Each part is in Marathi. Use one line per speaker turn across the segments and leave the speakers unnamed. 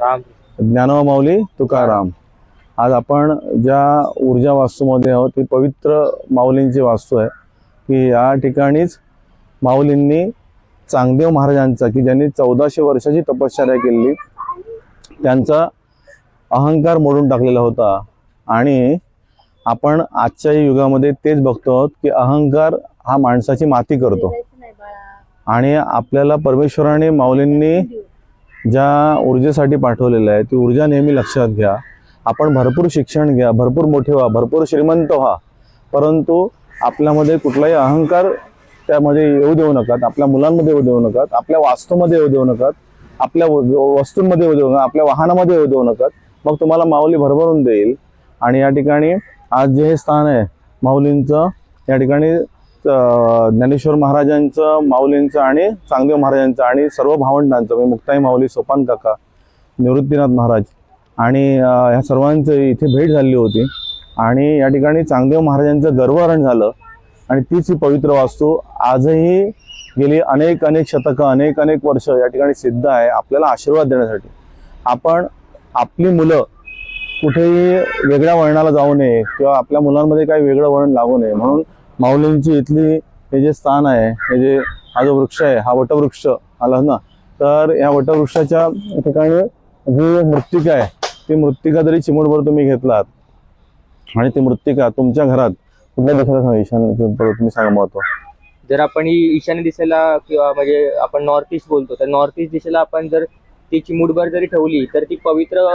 राम.
ज्ञानोबा माऊली तुकाराम. आज आपण ज्या ऊर्जा वास्तूमध्ये आहोत ती पवित्र माऊलींची वास्तू आहे की या ठिकाणीच माऊलींनी चांगदेव महाराजांचा की ज्यांनी चौदाशे वर्षाची तपश्चर्या केली त्यांचा अहंकार मोडून टाकलेला होता. आणि आपण आजच्या युगामध्ये तेच बघतो आहोत की अहंकार हा माणसाची माती करतो. आणि आपल्याला परमेश्वराने माऊलींनी ज्या ऊर्जेसाठी पाठवलेलं आहे ती ऊर्जा नेहमी लक्षात घ्या. आपण भरपूर शिक्षण घ्या भरपूर मोठे व्हा भरपूर श्रीमंत व्हा. परंतु आपल्यामध्ये कुठलाही अहंकार त्यामध्ये येऊ देऊ नका आपल्या मुलांमध्ये येऊ देऊ नका आपल्या वास्तूमध्ये येऊ देऊ नका आपल्या व- वस्तूंमध्ये येऊ देऊ नका आपल्या वाहनामध्ये येऊ देऊ नका. मग तुम्हाला माऊली भरभरून देईल. आणि या ठिकाणी आज जे हे स्थान आहे माऊलींचं या ठिकाणी ज्ञानेश्वर महाराजांचं माऊलींचं आणि चांगदेव महाराजांचं आणि सर्व भावंडांचं म्हणजे मुक्ताई माऊली सोपान काका निवृत्तीनाथ महाराज आणि ह्या सर्वांचं इथे भेट झाली होती. आणि या ठिकाणी चांगदेव महाराजांचं गर्वहरण झालं आणि तीच ही पवित्र वास्तू आजही गेली अनेक अनेक शतकं अनेक अनेक वर्ष या ठिकाणी सिद्ध आहे आपल्याला आशीर्वाद देण्यासाठी. आपण आपली मुलं कुठेही वेगळ्या वळणाला जाऊ नये किंवा आपल्या मुलांमध्ये काही वेगळं वळण लागू नये. म्हणून माऊलींची इथली हे जे स्थान आहे हे जे हा जो वृक्ष आहे हा वटवृक्ष आला ना तर या वटवृक्षाच्या ठिकाणी जी मृत्तिका आहे ती मृत्तिका जरी चिमूटभर तुम्ही घेतलात आणि ती मृत्तिका तुमच्या घरात कुठल्या दिशेला सांगा ईशान्य तुम्ही सांगा महत्त्व?
जर आपण ही ईशान्य दिशेला किंवा म्हणजे आपण नॉर्थ ईस्ट बोलतो तर नॉर्थ ईस्ट दिशेला आपण जर ती चिमुटभर जरी ठेवली तर ती पवित्र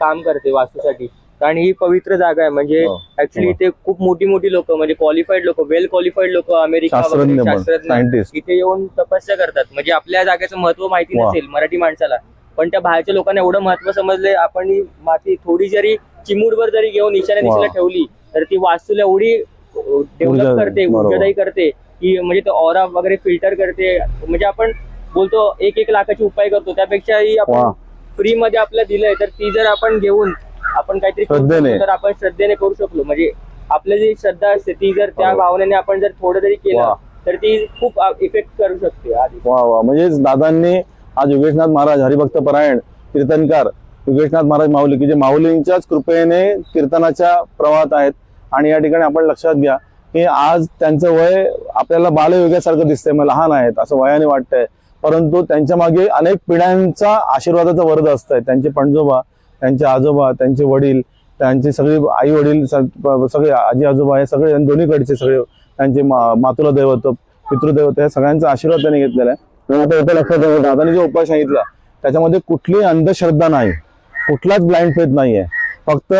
काम करते वास्तूसाठी. कारण ही पवित्र जागा आहे म्हणजे
हो.
ऍक्च्युली
हो.
इथे खूप मोठी मोठी लोक म्हणजे क्वालिफाईड लोक वेल क्वालिफाईड लोक अमेरिका
शास्त्रज्ञ
वगैरे
पण
शास्त्रज्ञ
सायंटिस्ट
इथे येऊन तपस्या करतात म्हणजे आपल्या जागेचं महत्त्व माहिती
वा.
नसेल मराठी माणसाला पण त्या बाहेरच्या लोकांना एवढं महत्त्व समजले आपण ही माती थोडी जरी चिमूटभर जरी घेऊन
वा.
दिशेला ठेवली तर ती वास्तूला एवढी
ऊर्जा-
डेव्हलप करते
बरोबर.
ऊर्जादायी करते की म्हणजे तो ऑरा वगैरे फिल्टर करते म्हणजे आपण बोलतो एक एक लाखाचे उपाय करतो त्यापेक्षा ही
वा.
आपण फ्री मध्ये आपल्याला दिलंय तर ती जर आपण घेऊन आपण काहीतरी करू
श्रद्धेने.
शकलो तर आपण श्रद्धेने करू शकलो म्हणजे आपली जी श्रद्धा असते ती जर त्या
बरोबर.
भावनेने आपण जर थोडं जरी
वा.
केलं तर ती खूप इफेक्ट करू शकते आधी
वा वा म्हणजेच दादांनी आज योगेशनाथ महाराज हरिभक्त परायण कीर्तनकार योगेशनाथ महाराज माऊली की जे माऊलींच्याच कृपेने कीर्तनाच्या प्रवाहात आहेत आणि या ठिकाणी आपण लक्षात घ्या की आज त्यांचं वय आपल्याला बालयोगासारखं दिसतंय मग लहान आहेत असं वयाने वाटतंय परंतु त्यांच्या मागे अनेक पिढ्यांचा आशीर्वादाचा वरद असतंय त्यांचे पणजोबा त्यांचे आजोबा त्यांचे वडील त्यांचे सगळे आई वडील सगळे आजी आजोबा हे सगळे दोन्हीकडचे सगळे त्यांचे मा- मातुला दैवत पितृदैवत या सगळ्यांचा आशीर्वाद त्यांनी घेतलेला आहे. आता इथे लक्षात ठेवा दादाने जो उपाय सांगितला त्याच्यामध्ये कुठली अंधश्रद्धा नाही कुठलाच ब्लाइंड फेथ आहे फक्त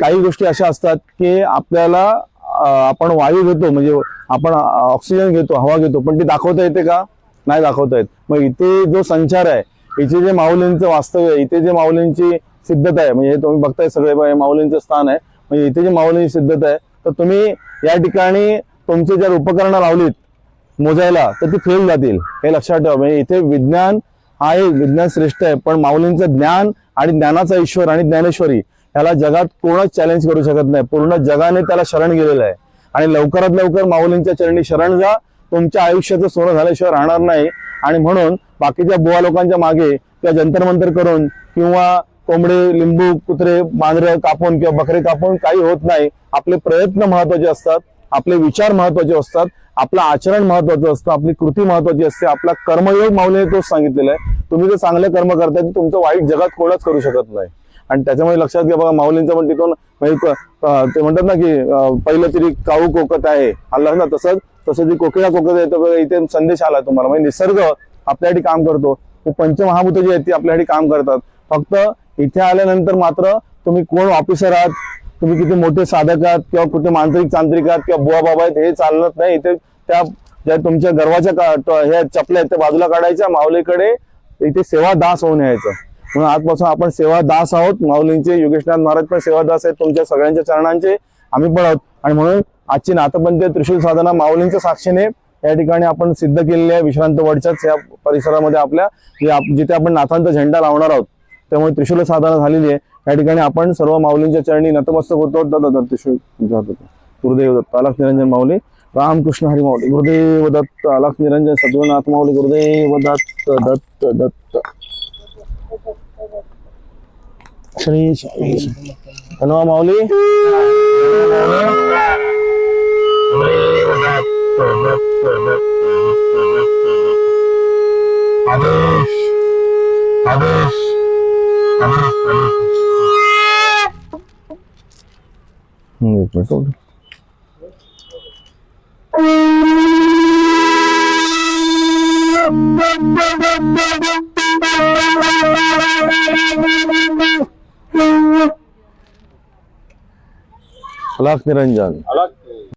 काही गोष्टी अशा असतात की आपल्याला आपण वायू घेतो म्हणजे आपण ऑक्सिजन घेतो हवा घेतो पण ती दाखवता येते का? नाही दाखवता येत. मग इथे जो संचार आहे इथे जे माऊलींचं वास्तव्य आहे इथे जे माऊलींची सिद्धता आहे. म्हणजे हे तुम्ही बघताय सगळे माऊलींचं स्थान आहे. म्हणजे इथे जी माऊलींची सिद्धता आहे तर तुम्ही या ठिकाणी तुमचे जर उपकरणं लावलीत मोजायला तर ती फेल जातील. हे लक्षात ठेवा. म्हणजे इथे विज्ञान हा एक विज्ञान श्रेष्ठ आहे पण माऊलींचं ज्ञान आणि ज्ञानाचा ईश्वर आणि ज्ञानेश्वरी ह्याला जगात कोणच चॅलेंज करू शकत नाही. पूर्ण जगाने त्याला शरण गेलेलं आहे. आणि लवकरात लवकर माऊलींच्या चरणी शरण जा. तुमच्या आयुष्याचं सोनं झाल्याशिवाय राहणार नाही. आणि म्हणून बाकीच्या बुवा लोकांच्या मागे किंवा जंतर मंतर करून किंवा कोंबडे लिंबू कुत्रे मांजरं कापून किंवा बकरे कापून काही होत नाही. आपले प्रयत्न महत्त्वाचे असतात आपले विचार महत्त्वाचे असतात आपलं आचरण महत्वाचं असतं आपली कृती महत्वाची असते आपला कर्मयोग माऊलीने तोच सांगितलेला आहे. तुम्ही जर चांगले कर्म करताय तर तुमचं वाईट जगात कोणच करू शकत नाही. आणि त्याच्यामुळे लक्षात घ्या बघा माऊलींचं पण तिथून म्हणजे ते म्हणतात ना की पहिलं तरी काऊ कोकत आहे. आलं ना तसंच तसं ती कोकिळा कोकत आहे तर इथे संदेश आला तुम्हाला. म्हणजे निसर्ग आपल्यासाठी काम करतो. पंचमहाभूत जी आहेत ती आपल्यासाठी काम करतात. फक्त इथे आल्यानंतर मात्र तुम्ही कोण ऑफिसर आहात? तुम्ही किती मोठे साधक आहात? किंवा कुठे मांत्रिक तांत्रिक आहात? किंवा बुवा बाबा आहेत? हे चालत नाही. इथे त्या ज्या तुमच्या गर्वाच्या का- ह्या चपल्या आहेत त्या बाजूला काढायच्या. माऊलीकडे इथे सेवा दास होऊन यायचं. म्हणून आजपासून आपण सेवा दास आहोत. माऊलींचे योगेशनाथ महाराज पण सेवा दास आहेत. तुमच्या सगळ्यांच्या चरणांचे आम्ही पण आहोत. आणि म्हणून आजची नाथपंथ त्रिशूल साधना माऊलींच्या साक्षीने या ठिकाणी आपण सिद्ध केलेली आहे. विश्रांत वडच्याच या परिसरामध्ये आपल्या जिथे आपण नाथांचा झेंडा लावणार आहोत. त्यामुळे त्रिशूल साधना झालेली आहे. या ठिकाणी आपण सर्व माऊलींच्या चरणी नतमस्तक होतो. दादा त्रिशूल तुमच्या गुरुदेव दत्त अलख निरंजन माऊली रामकृष्ण हरी माऊली गुरुदेव दत्त अलख निरंजन सद्गुरुनाथ माऊली गुरुदेव दत्त दत्त दत्त. श्री माऊली. हम्म, एक मिनिट अलख निरंजन
अलग